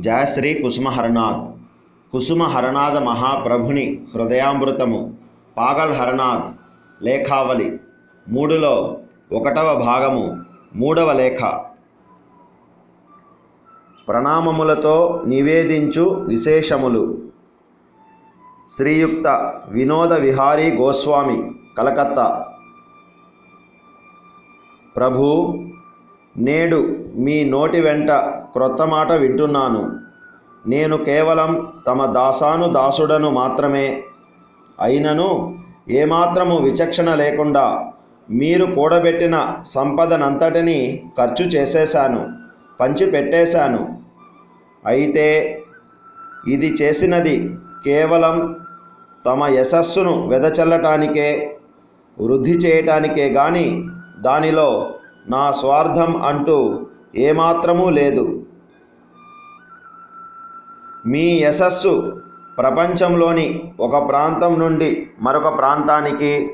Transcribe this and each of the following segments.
జయశ్రీ కుసుమహరనాథ్ కుసుమహరనాథ మహాప్రభుని హృదయామృతము. పాగల్ హరనాథ్ లేఖావళి. మూడులో ఒకటవ భాగము మూడవ లేఖ. ప్రణామములతో నివేదించు విశేషములు. శ్రీయుక్త వినోద విహారీ గోస్వామి కలకత్తా. ప్రభు నేడు మీ నోటి వెంట క్రొత్త మాట వింటున్నాను. నేను కేవలం తమ దాసాను దాసుడను మాత్రమే. అయినను ఏమాత్రము విచక్షణ లేకుండా మీరు కూడబెట్టిన సంపదనంతటినీ ఖర్చు చేసేశాను పంచిపెట్టేశాను. అయితే ఇది చేసినది కేవలం తమ యశస్సును వెదచల్లటానికే వృద్ధి చేయటానికే గాని దానిలో నా స్వార్థం అంటూ ఏమాత్రమూ లేదు. మీ యశస్సు ప్రపంచంలోని ఒక ప్రాంతం నుండి మరొక ప్రాంతానికి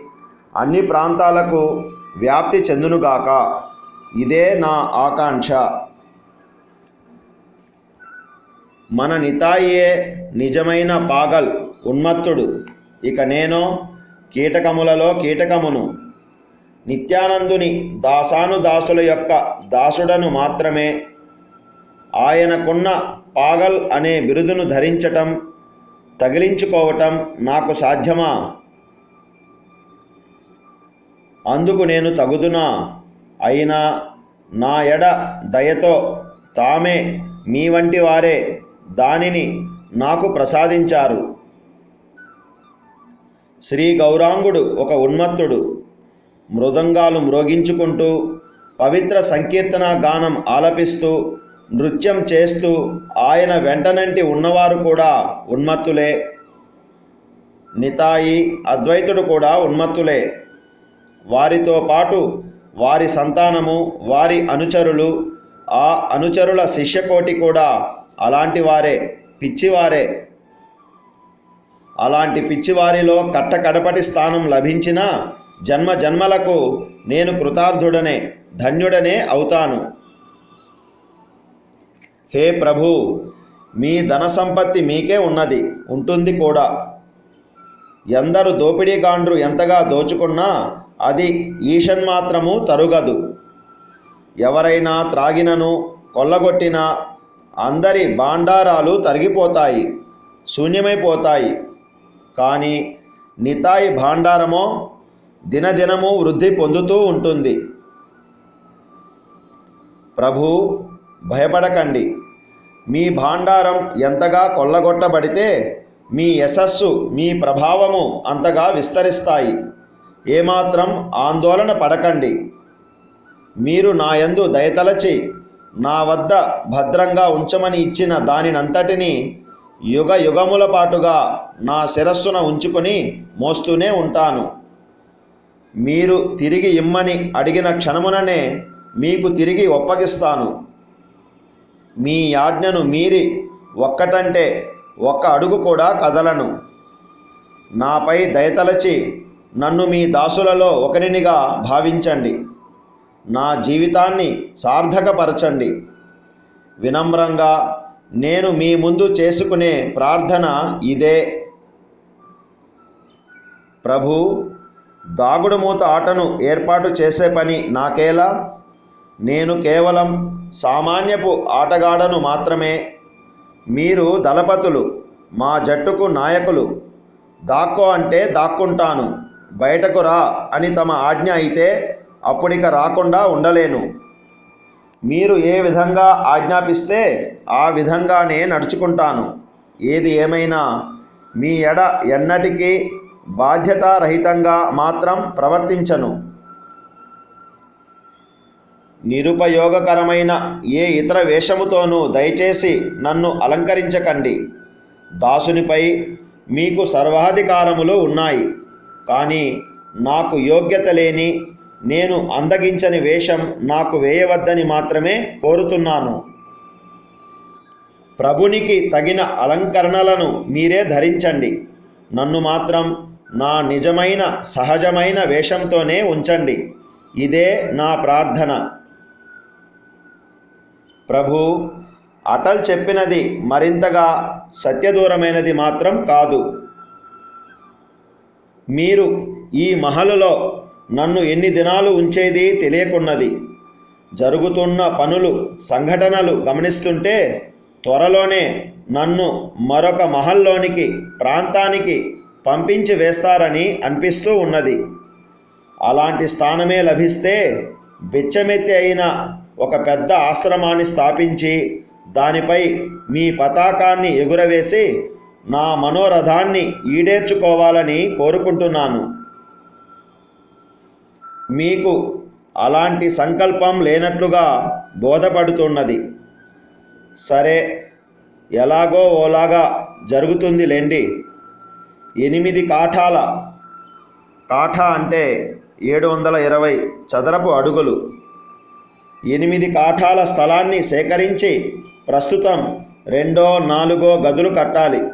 అన్ని ప్రాంతాలకు వ్యాప్తి చెందునుగాక. ఇదే నా ఆకాంక్ష. మన నితాయే నిజమైన పాగల్ ఉన్మత్తుడు. ఇక నేను కీటకములలో కీటకమును నిత్యానందుని దాసాను దాసుల యొక్క దాసుడను మాత్రమే ఆయనకున్న పాగల్ అనే బిరుదును ధరించటం తగిలించుకోవటం నాకు సాధ్యమా? అందుకు నేను తగుదునా? అయినా నా ఎడ దయతో తామే మీ వంటి వారే దానిని నాకు ప్రసాదించారు. శ్రీ గౌరాంగుడు ఒక ఉన్మత్తుడు. మృదంగాలు మ్రోగించుకుంటూ పవిత్ర సంకీర్తన గానం ఆలపిస్తూ నృత్యం చేస్తూ ఆయన వెంటనంటి ఉన్నవారు కూడా ఉన్మత్తులే. నితాయి అద్వైతుడు కూడా ఉన్మత్తులే. వారితో పాటు వారి సంతానము వారి అనుచరులు ఆ అనుచరుల శిష్యకోటి కూడా అలాంటి వారే పిచ్చివారే. అలాంటి పిచ్చివారిలో కట్టకడపటి స్థానం లభించినా జన్మ జన్మలకు నేను కృతార్థుడనే ధన్యుడనే అవుతాను. హే ప్రభు మీ ధన సంపత్తి మీకే ఉన్నది ఉంటుంది కూడా. ఎందరు దోపిడీగాండ్రు ఎంతగా దోచుకున్నా అది ఈషన్మాత్రము తరుగదు. ఎవరైనా త్రాగినను కొల్లగొట్టినా అందరి భాండారాలు తరిగిపోతాయి శూన్యమైపోతాయి. కానీ నితాయి భాండారమో దినదినము వృద్ధి పొందుతూ ఉంటుంది. ప్రభు భయపడకండి. మీ భాండారం ఎంతగా కొల్లగొట్టబడితే మీ యశస్సు మీ ప్రభావము అంతగా విస్తరిస్తాయి. ఏమాత్రం ఆందోళన పడకండి. మీరు నాయందు దయతలచి నా వద్ద భద్రంగా ఉంచమని ఇచ్చిన దానినంతటినీ యుగ యుగముల పాటుగా నా శిరస్సున ఉంచుకొని మోస్తూనే ఉంటాను. మీరు తిరిగి ఇమ్మని అడిగిన క్షణముననే మీకు తిరిగి ఒప్పగిస్తాను. మీ యాజ్ఞను మీరి ఒక్కటంటే ఒక్క అడుగు కూడా కదలను. నాపై దయతలచి నన్ను మీ దాసులలో ఒకరినిగా భావించండి. నా జీవితాన్ని సార్థకపరచండి. వినమ్రంగా నేను మీ ముందు చేసుకునే ప్రార్థన ఇదే. ప్రభు దాగుడుమూత ఆటను ఏర్పాటు చేసే పని నాకేలా? నేను కేవలం సామాన్యపు ఆటగాడను మాత్రమే. మీరు దళపతులు మా జట్టుకు నాయకులు. దాక్కో అంటే దాక్కుంటాను. బయటకు రా అని తమ ఆజ్ఞ అయితే అప్పుడిక రాకుండా ఉండలేను. మీరు ఏ విధంగా ఆజ్ఞాపిస్తే ఆ విధంగానే నడుచుకుంటాను. ఏది ఏమైనా మీ ఎడ ఎన్నటికీ బాధ్యతారహితంగా మాత్రం ప్రవర్తించను. నిరుపయోగకరమైన ఏ ఇతర వేషముతోనూ దయచేసి నన్ను అలంకరించకండి. దాసునిపై మీకు సర్వాధికారములు ఉన్నాయి. కానీ నాకు యోగ్యత లేని నేను అందగించని వేషం నాకు వేయవద్దని మాత్రమే కోరుతున్నాను. ప్రభునికి తగిన అలంకరణలను మీరే ధరించండి. నన్ను మాత్రం నా నిజమైన సహజమైన వేషంతోనే ఉంచండి. ఇదే నా ప్రార్థన. ప్రభు అటల్ చెప్పినది మరింతగా సత్యదూరమైనది మాత్రం కాదు. మీరు ఈ మహలులో నన్ను ఎన్ని దినాలు ఉంచేది తెలియకున్నది. జరుగుతున్న పనులు సంఘటనలు గమనిస్తుంటే త్వరలోనే నన్ను మరొక మహల్లోనికి ప్రాంతానికి పంపించి వేస్తారని అనిపిస్తూ ఉన్నది. అలాంటి స్థానమే లభిస్తే బిచ్చమెత్తి అయిన ఒక పెద్ద ఆశ్రమాన్ని స్థాపించి దానిపై మీ పతాకాన్ని ఎగురవేసి నా మనోరథాన్ని ఈడేర్చుకోవాలని కోరుకుంటున్నాను. మీకు అలాంటి సంకల్పం లేనట్లుగా బోధపడుతున్నది. సరే ఎలాగో ఓలాగా జరుగుతుంది లేండి. ఎనిమిది కాఠాల. కాఠా అంటే ఏడు వందల ఇరవై చదరపు అడుగులు. ఎనిమిది కాఠాల స్థలాన్ని సేకరించి ప్రస్తుతం రెండో నాలుగో గదులు కట్టాలి.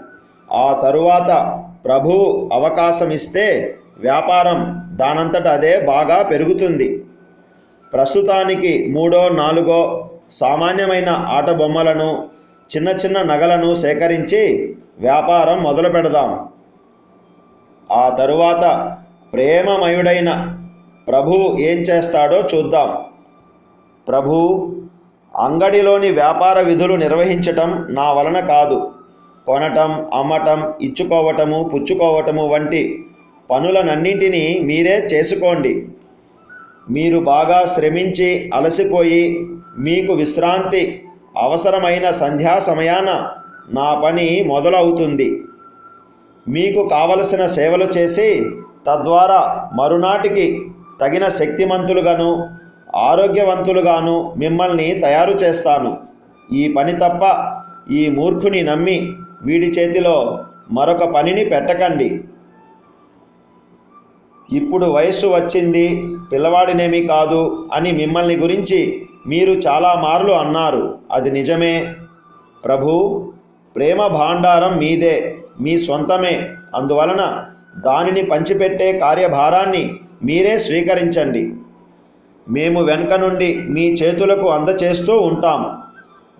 ఆ తరువాత ప్రభువు అవకాశం ఇస్తే వ్యాపారం దానంతట అదే బాగా పెరుగుతుంది. ప్రస్తుతానికి మూడో నాలుగో సామాన్యమైన ఆట బొమ్మలను చిన్న చిన్న నగలను సేకరించి వ్యాపారం మొదలు పెడదాం ఆ తరువాత ప్రేమమయుడైన ప్రభు ఏం చేస్తాడో చూద్దాం. ప్రభు అంగడిలోని వ్యాపార విధులు నిర్వహించటం నా వలన కాదు. కొనటం అమ్మటం ఇచ్చుకోవటము పుచ్చుకోవటము వంటి పనులనన్నింటినీ మీరే చేసుకోండి. మీరు బాగా శ్రమించి అలసిపోయి మీకు విశ్రాంతి అవసరమైన సంధ్యా సమయాన నా పని మొదలవుతుంది. మీకు కావలసిన సేవలు చేసి తద్వారా మరునాటికి తగిన శక్తిమంతులుగాను ఆరోగ్యవంతులుగాను మిమ్మల్ని తయారు చేస్తాను. ఈ పని తప్ప ఈ మూర్ఖుని నమ్మి వీడి చేతిలో మరొక పనిని పెట్టకండి. ఇప్పుడు వయస్సు వచ్చింది పిల్లవాడినేమి కాదు అని మిమ్మల్ని గురించి మీరు చాలా మార్లు అన్నారు. అది నిజమే. ప్రభు ప్రేమ భాండారం మీదే. మీ సొంతమే. అందువలన దానిని పంచిపెట్టే కార్యభారాన్ని మీరే స్వీకరించండి. మేము వెనుక నుండి మీ చేతులకు అందచేస్తూ ఉంటాం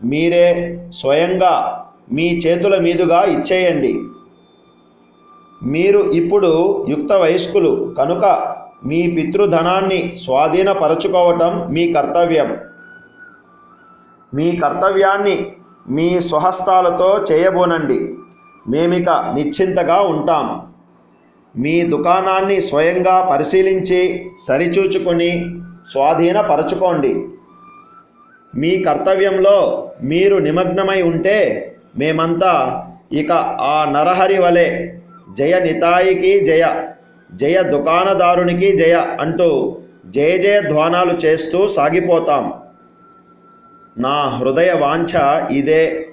మీరే స్వయంగా మీ చేతుల మీదుగా ఇచ్చేయండి. మీరు ఇప్పుడు యుక్త వయస్కులు కనుక మీ పితృధనాన్ని స్వాధీనపరచుకోవటం మీ కర్తవ్యం. మీ కర్తవ్యాన్ని మీ స్వహస్తాలతో చేయబోనండి. మేమిక నిశ్చింతగా ఉంటాం. మీ దుకాణాన్ని స్వయంగా పరిశీలించి సరిచూచుకొని స్వాధీనపరచుకోండి. మీ కర్తవ్యంలో మీరు నిమగ్నమై ఉంటే మేమంతా ఇక ఆ నరహరి వలె జయ నితాయికి జయ జయ దుకాణదారునికి జయ అంటూ జయ జయ ధ్వానాలు చేస్తూ సాగిపోతాం. నా హృదయ వాంఛ ఇదే.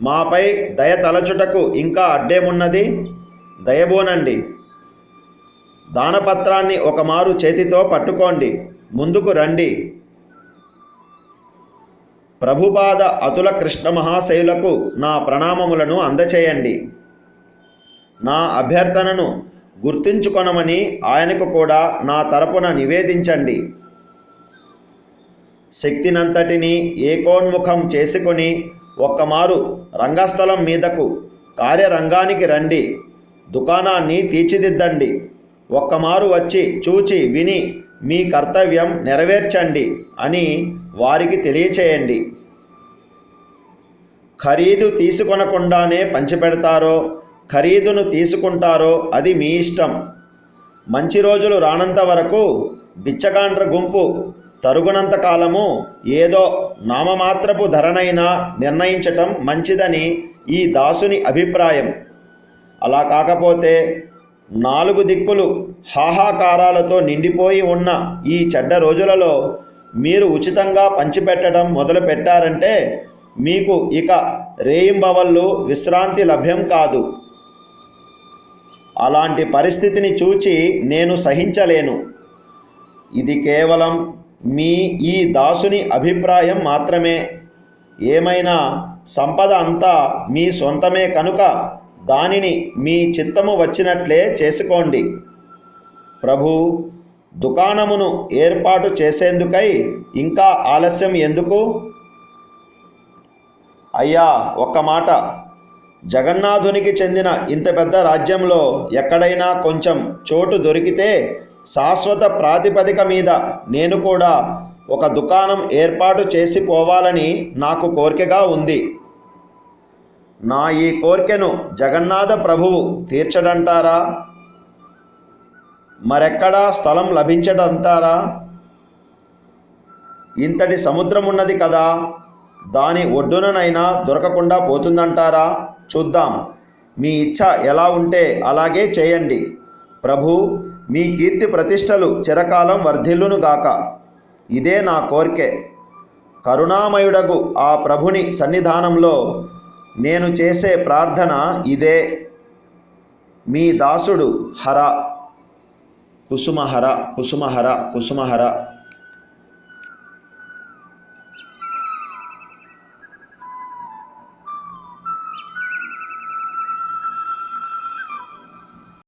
మాపై దయ తలచుటకు ఇంకా అడ్డేమున్నది? దయబోనండి. దానపత్రాన్ని ఒకమారు చేతితో పట్టుకోండి. ముందుకు రండి. ప్రభుపాద అతుల కృష్ణ మహాశయులకు నా ప్రణామములను అందచేయండి. నా అభ్యర్థనను గుర్తించుకొనమని ఆయనకు కూడా నా తరపున నివేదించండి. శక్తినంతటిని ఏకోన్ముఖం చేసుకొని ఒక్కమారు రంగస్థలం మీదకు కార్యరంగానికి రండి దుకాణాన్ని తీర్చిదిద్దండి. ఒక్కమారు వచ్చి చూచి విని మీ కర్తవ్యం నెరవేర్చండి అని వారికి తెలియచేయండి. ఖరీదు తీసుకొనకుండానే పంచిపెడతారో ఖరీదును తీసుకుంటారో అది మీ ఇష్టం. మంచి రోజులు రానంత వరకు బిచ్చగాండ్ర గుంపు తరుగునంత కాలము ఏదో నామమాత్రపు ధరనైనా నిర్ణయించటం మంచిదని ఈ దాసుని అభిప్రాయం. అలా కాకపోతే నాలుగు దిక్కులు హాహాకారాలతో నిండిపోయి ఉన్న ఈ చెడ్డ రోజులలో మీరు ఉచితంగా పంచిపెట్టడం మొదలు పెట్టారంటే మీకు ఇక రేయింబవళ్ళు విశ్రాంతి లభ్యం కాదు. అలాంటి పరిస్థితిని చూచి నేను సహించలేను. ఇది కేవలం మీ ఈ దాసుని అభిప్రాయం మాత్రమే. ఏమైనా సంపద అంతా మీ సొంతమే కనుక దానిని మీ చిత్తము వచ్చినట్లే చేసుకోండి. ప్రభు దుకాణమును ఏర్పాటు చేసేందుకై ఇంకా ఆలస్యం ఎందుకు? అయ్యా ఒక్క మాట. జగన్నాథునికి చెందిన ఇంత పెద్ద రాజ్యంలో ఎక్కడైనా కొంచెం చోటు దొరికితే శాశ్వత ప్రాతిపదిక మీద నేను కూడా ఒక దుకాణం ఏర్పాటు చేసి పోవాలని నాకు కోరికగా ఉంది. నా ఈ కోరికను జగన్నాథ ప్రభువు తీర్చడంటారా? మరెక్కడా స్థలం లభించడంటారా? ఇంతటి సముద్రం ఉన్నది కదా దాని ఒడ్డుననైనా దొరకకుండా పోతుందంటారా? చూద్దాం. మీ ఇచ్ఛ ఎలా ఉంటే అలాగే చేయండి. ప్రభు మీ కీర్తి ప్రతిష్టలు చిరకాలం వర్ధిల్లునుగాక ఇదే నా కోరికే. కరుణామయుడగు ఆ ప్రభుని సన్నిధానంలో నేను చేసే ప్రార్థన ఇదే. మీ దాసుడు హర. కుసుమహర కుసుమహర కుసుమహర.